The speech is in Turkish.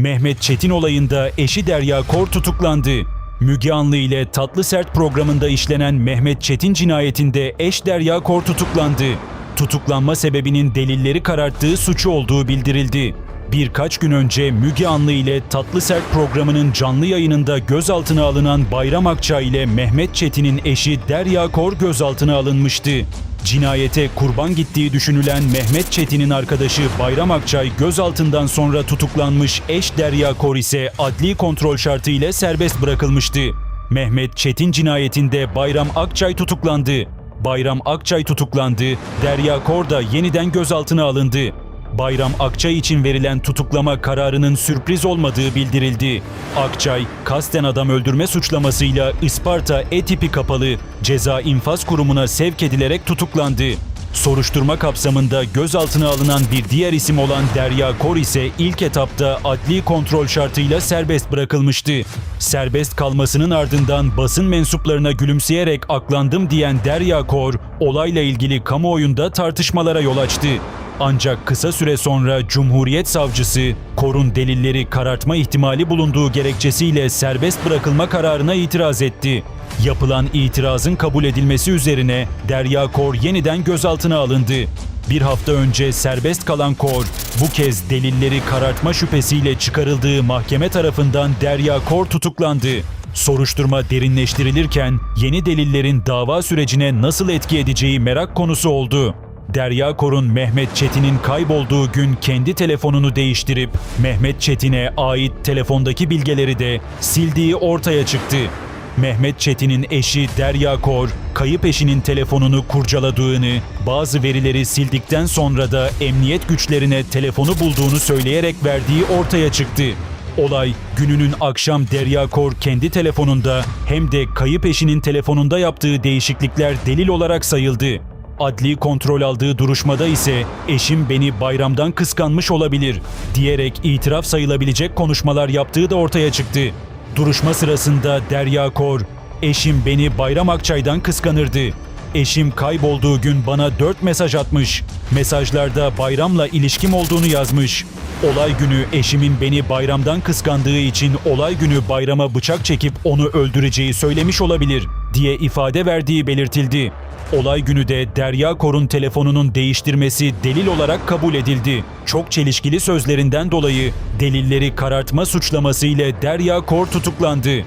Mehmet Çetin olayında eşi Derya Kor tutuklandı. Müge Anlı ile Tatlı Sert programında işlenen Mehmet Çetin cinayetinde eş Derya Kor tutuklandı. Tutuklanma sebebinin delilleri kararttığı suçu olduğu bildirildi. Birkaç gün önce Müge Anlı ile Tatlı Sert programının canlı yayınında gözaltına alınan Bayram Akça ile Mehmet Çetin'in eşi Derya Kor gözaltına alınmıştı. Cinayete kurban gittiği düşünülen Mehmet Çetin'in arkadaşı Bayram Akçay gözaltından sonra tutuklanmış eş Derya Kor ise adli kontrol şartı ile serbest bırakılmıştı. Mehmet Çetin cinayetinde Bayram Akçay tutuklandı. Bayram Akçay tutuklandı, Derya Kor da yeniden gözaltına alındı. Bayram Akçay için verilen tutuklama kararının sürpriz olmadığı bildirildi. Akçay, kasten adam öldürme suçlamasıyla Isparta E-tipi kapalı ceza infaz kurumuna sevk edilerek tutuklandı. Soruşturma kapsamında gözaltına alınan bir diğer isim olan Derya Kor ise ilk etapta adli kontrol şartıyla serbest bırakılmıştı. Serbest kalmasının ardından basın mensuplarına gülümseyerek aklandım diyen Derya Kor, olayla ilgili kamuoyunda tartışmalara yol açtı. Ancak kısa süre sonra Cumhuriyet Savcısı, Kor'un delilleri karartma ihtimali bulunduğu gerekçesiyle serbest bırakılma kararına itiraz etti. Yapılan itirazın kabul edilmesi üzerine Derya Kor yeniden gözaltına alındı. Bir hafta önce serbest kalan Kor, bu kez delilleri karartma şüphesiyle çıkarıldığı mahkeme tarafından Derya Kor tutuklandı. Soruşturma derinleştirilirken yeni delillerin dava sürecine nasıl etki edeceği merak konusu oldu. Derya Kor'un Mehmet Çetin'in kaybolduğu gün kendi telefonunu değiştirip Mehmet Çetin'e ait telefondaki bilgileri de sildiği ortaya çıktı. Mehmet Çetin'in eşi Derya Kor, kayıp eşinin telefonunu kurcaladığını, bazı verileri sildikten sonra da emniyet güçlerine telefonu bulduğunu söyleyerek verdiği ortaya çıktı. Olay gününün akşam Derya Kor kendi telefonunda hem de kayıp eşinin telefonunda yaptığı değişiklikler delil olarak sayıldı. Adli kontrol aldığı duruşmada ise eşim beni bayramdan kıskanmış olabilir diyerek itiraf sayılabilecek konuşmalar yaptığı da ortaya çıktı. Duruşma sırasında Derya Kor, eşim beni Bayram Akçay'dan kıskanırdı. Eşim kaybolduğu gün bana 4 mesaj atmış. Mesajlarda bayramla ilişkim olduğunu yazmış. Olay günü eşimin beni bayramdan kıskandığı için olay günü bayrama bıçak çekip onu öldüreceği söylemiş olabilir diye ifade verdiği belirtildi. Olay günü de Derya Kor'un telefonunun değiştirmesi delil olarak kabul edildi. Çok çelişkili sözlerinden dolayı delilleri karartma suçlaması ile Derya Kor tutuklandı.